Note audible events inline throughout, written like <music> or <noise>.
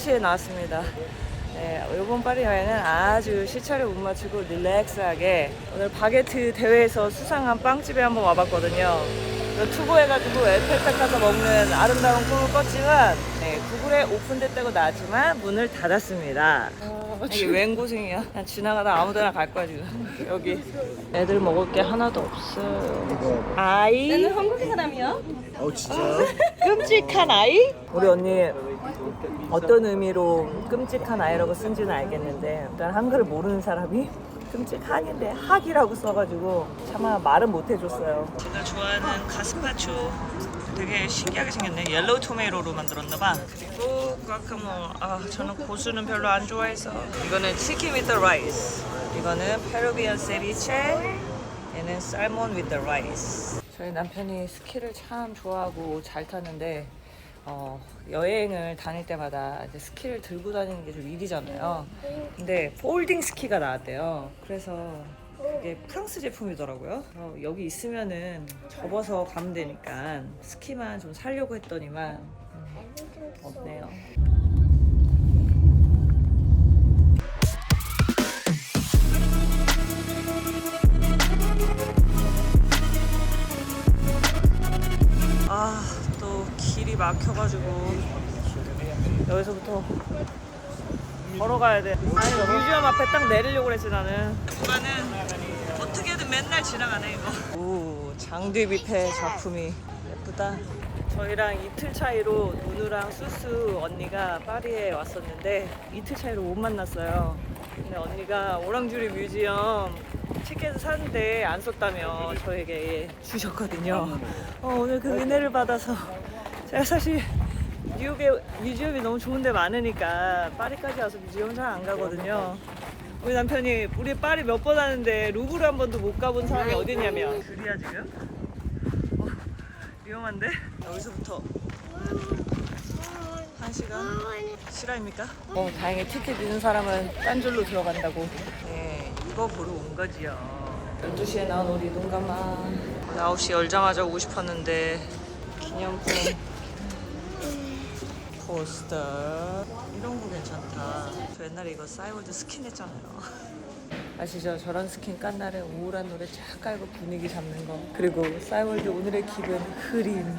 3시에 나왔습니다. 네, 이번 파리 여행은 아주 시차를 못 맞추고 릴렉스하게 오늘 바게트 대회에서 수상한 빵집에 한번 와봤거든요. 투고해가지고 에펠탑 가서 먹는 아름다운 꿈을 꿨지만 네, 구글에 오픈됐다고 나왔지만 문을 닫았습니다. 이게 웬 고생이야? 그냥 지나가다 아무데나 갈 거야 지금. 여기 애들 먹을 게 하나도 없어요. 아이? 나는 한국 사람이야. 어 진짜? <laughs> 끔찍한 아이? 우리 언니 어떤 의미로 끔찍한 아이라고 쓴지는 알겠는데 일단 한글을 모르는 사람이 끔찍한인데 학이라고 써가지고 차마 말은 못 해줬어요. 제가 좋아하는 가스파초 되게 신기하게 생겼네. 옐로우 토메이로로 만들었나봐. 그리고 까까모. 아 저는 고수는 별로 안 좋아해서. 이거는 치킨 위드 라이스. 이거는 페루비안 세비체. 얘는 살몬 위드 라이스. 저희 남편이 스키를 참 좋아하고 잘 타는데 어, 여행을 다닐 때마다 이제 스키를 들고 다니는 게 좀 일이잖아요. 근데 폴딩 스키가 나왔대요. 그래서 그게 프랑스 제품이더라고요. 어, 여기 있으면은 접어서 가면 되니까 스키만 좀 살려고 했더니만 음, 없네요. 막혀가지고 여기서부터 걸어가야 돼. 아니, 뮤지엄 앞에 딱 내리려고 그랬지 나는. 구간은 어떻게든 맨날 지나가네 이거. 오, 장뒤 뷔페 작품이 예쁘다. 저희랑 이틀 차이로 누누랑 수수 언니가 파리에 왔었는데 이틀 차이로 못 만났어요. 근데 언니가 오랑주리 뮤지엄 티켓을 샀는데 안 썼다며 저에게 주셨거든요. 어, 오늘 그 은혜를 받아서 제가 사실 뉴욕에 뮤지엄이 너무 좋은 데 많으니까 파리까지 와서 뮤지엄 잘 안 가거든요. 우리 남편이 우리 파리 몇 번 하는데 루브르 한 번도 못 가본 사람이 어디 있냐면 둘이야 지금? 어, 위험한데? 여기서부터 한 시간 실화입니까? 어 다행히 티켓 있는 사람은 딴 줄로 들어간다고 네 이거 보러 온 거지요 12시에 나온 우리 눈감아 9시 열자마자 오고 싶었는데 기념품 포스터. 이런 거 괜찮다. 저 옛날에 이거 싸이월드 스킨 했잖아요. <laughs> 아시죠? 저런 스킨 깐 날에 우울한 노래 쫙 깔고 분위기 잡는 거. 그리고 싸이월드 오늘의 기분 흐림.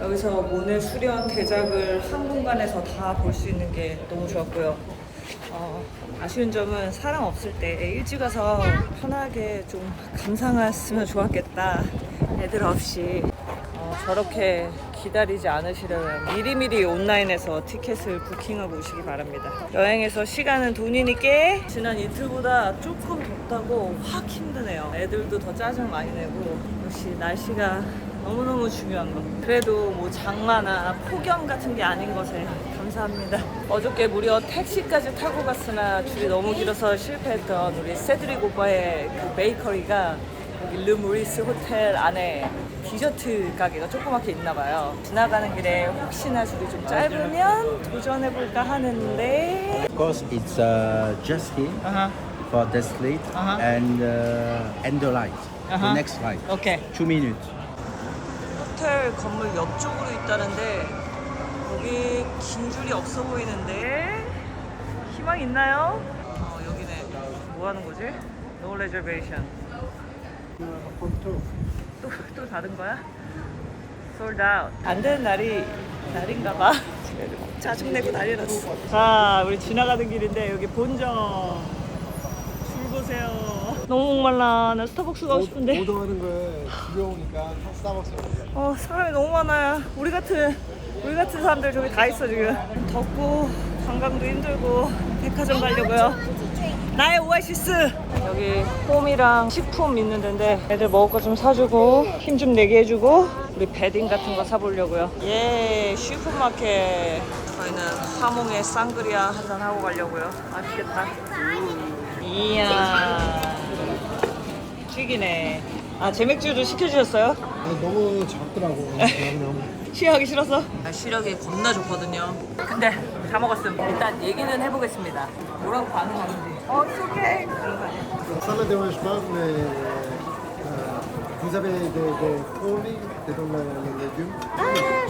여기서 모네 수련 대작을 한 공간에서 다 볼 수 있는 게 너무 좋았고요. 어, 아쉬운 점은 사람 없을 때 일찍 가서 편하게 좀 감상했으면 좋았겠다. 애들 없이. 어, 저렇게 기다리지 않으시려면 미리미리 온라인에서 티켓을 부킹하고 오시기 바랍니다. 여행에서 시간은 돈이니까 지난 이틀보다 조금 덥다고 확 힘드네요. 애들도 더 짜증 많이 내고 역시 날씨가 너무너무 중요한 거. 그래도 뭐 장마나 폭염 같은 게 아닌 것에 감사합니다. 어저께 무려 택시까지 타고 갔으나 줄이 너무 길어서 실패했던 우리 세드릭 오빠의 그 베이커리가 여기 르무리스 호텔 안에 디저트 가게가 조그맣게 있나 봐요. 지나가는 길에 혹시나 줄이 좀 짧으면 도전해볼까 하는데 Because it's uh, jet ski 아하, for the slate Uh-huh. and uh, and the light. Uh-huh. The next light. 오케이. Two minutes. 호텔 건물 옆쪽으로 있다는데 여기 긴 줄이 없어 보이는데 희망 있나요? 어 여기네 뭐 하는 거지? No reservation 또, 또 닫은 거야? Sold out. 안 되는 날이 날인가 봐. 짜증내고 난리 났어. 자 우리 지나가는 길인데 여기 본점. 줄 보세요. 너무 목말라. 나 스타벅스 가고 싶은데. 오동하는 거에 두려우니까 스타벅스 어 사람이 너무 많아요. 우리 같은 우리 같은 사람들 저기 다 있어 지금. 덥고 관광도 힘들고 백화점 가려고요. 나의 오아시스. 여기 홈이랑 식품 있는 데인데 애들 먹을 거 좀 사주고 힘 좀 내게 해주고 우리 베딩 같은 거 사보려고요. 예 슈퍼마켓. 저희는 하몽에 쌍그리아 한잔 하고 가려고요. 맛있겠다. 이야 튀기네. 아 제 맥주도 시켜주셨어요? 너무 작더라고 <laughs> 쉬하기 싫어서? 시력이 겁나 좋거든요. 근데 다 먹었음. 일단 얘기는 해보겠습니다. 뭐라고 반응하는지. 어, it's okay. 그런 거 아니야? ça me dérange pas mais euh, Vous avez des, des des dans les, les légumes Ah,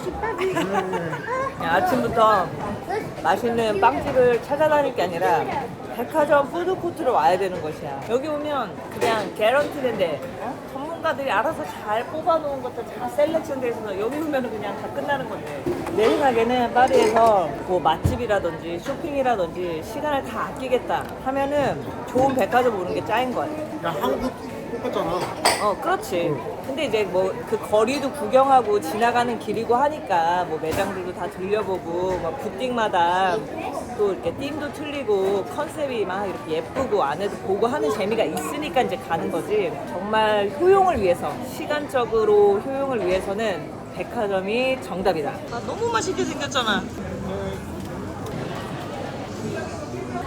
j'ai pas vu. 아침부터 맛있는 빵집을 찾아다닐 게 아니라 백화점 푸드코트로 와야 되는 것이야. 여기 오면 그냥 개런티인데 어? 전문가들이 알아서 잘 뽑아놓은 것들 다 셀렉션돼 있어서 여기 오면 그냥 다 끝나는 건데 내 생각에는 파리에서 뭐 맛집이라든지 쇼핑이라든지 시간을 다 아끼겠다 하면은 좋은 백화점 오는 게 짱인 거야. 야 한국 똑같잖아 어, 그렇지. 근데 이제 뭐 그 거리도 구경하고 지나가는 길이고 하니까 뭐 매장들도 다 들려보고 막 부팅마다 또 이렇게 띠임도 틀리고 컨셉이 막 이렇게 예쁘고 안에도 보고 하는 재미가 있으니까 이제 가는 거지. 정말 효용을 위해서 시간적으로 효용을 위해서는 백화점이 정답이다. 아 너무 맛있게 생겼잖아.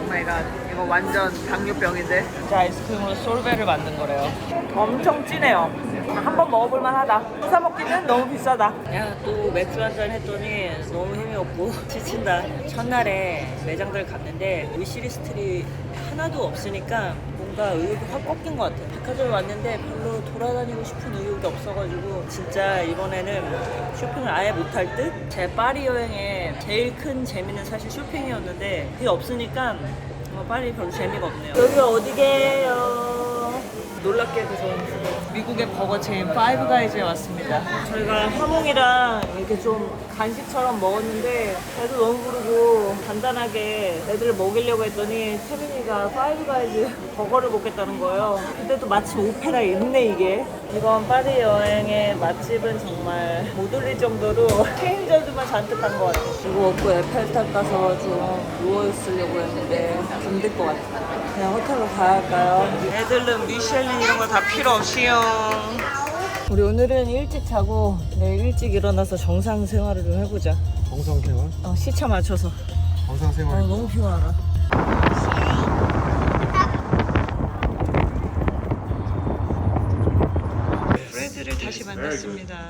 오 마이 갓 이거 완전 당뇨병인데. 자 아이스크림으로 솔베를 만든 거래요. 엄청 진해요. 한 번 먹어볼 만 하다. 사 먹기는 너무 비싸다. 야 또 맥주 한잔 했더니 너무 힘이 없고 <laughs> 지친다. 첫날에 매장들 갔는데 위시리스트리 하나도 없으니까 뭔가 의욕이 확 꺾인 것 같아 백화점에 왔는데 별로 돌아다니고 싶은 의욕이 없어가지고 진짜 이번에는 쇼핑을 아예 못할 듯? 제 파리 여행의 제일 큰 재미는 사실 쇼핑이었는데 그게 없으니까 어, 파리 별로 재미가 없네요 여기 어디게요? 놀랍게도 저는 미국의 버거 체인 파이브가이즈에 왔습니다. 저희가 하몽이랑 이렇게 좀 간식처럼 먹었는데 애도 너무 부르고 간단하게 애들을 먹이려고 했더니 태민이가 파이브가이즈 버거를 먹겠다는 거예요. 근데 또 마침 오페라에 있네 이게. 이번 파리 여행의 맛집은 정말 못 올릴 정도로 체인저드만 잔뜩 한 것 같아요. 이거 먹고 에펠탑 가서 좀 누워있으려고 했는데 힘들 것 같아요. 그냥 호텔로 가야 할까요? 애들은 미셸린 이런 거 다 필요 없이요. 우리 오늘은 일찍 자고 내일 일찍 일어나서 정상 생활을 좀 해보자. 정상 생활? 어, 시차 맞춰서. 아, 정상 생활 너무 피곤하다. 프레드를 다시 만났습니다.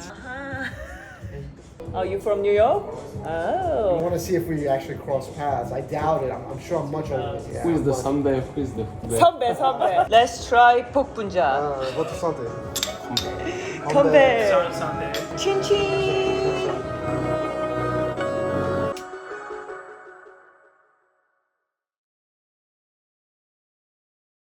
Are you from New York? I Oh. want to see if we actually cross paths. I doubt it. I'm, I'm sure I'm much older than you. Who is the Sunday? Who is the, the 선배 선배. Let's try 복분자. Uh, what's the something? 건배. 친친.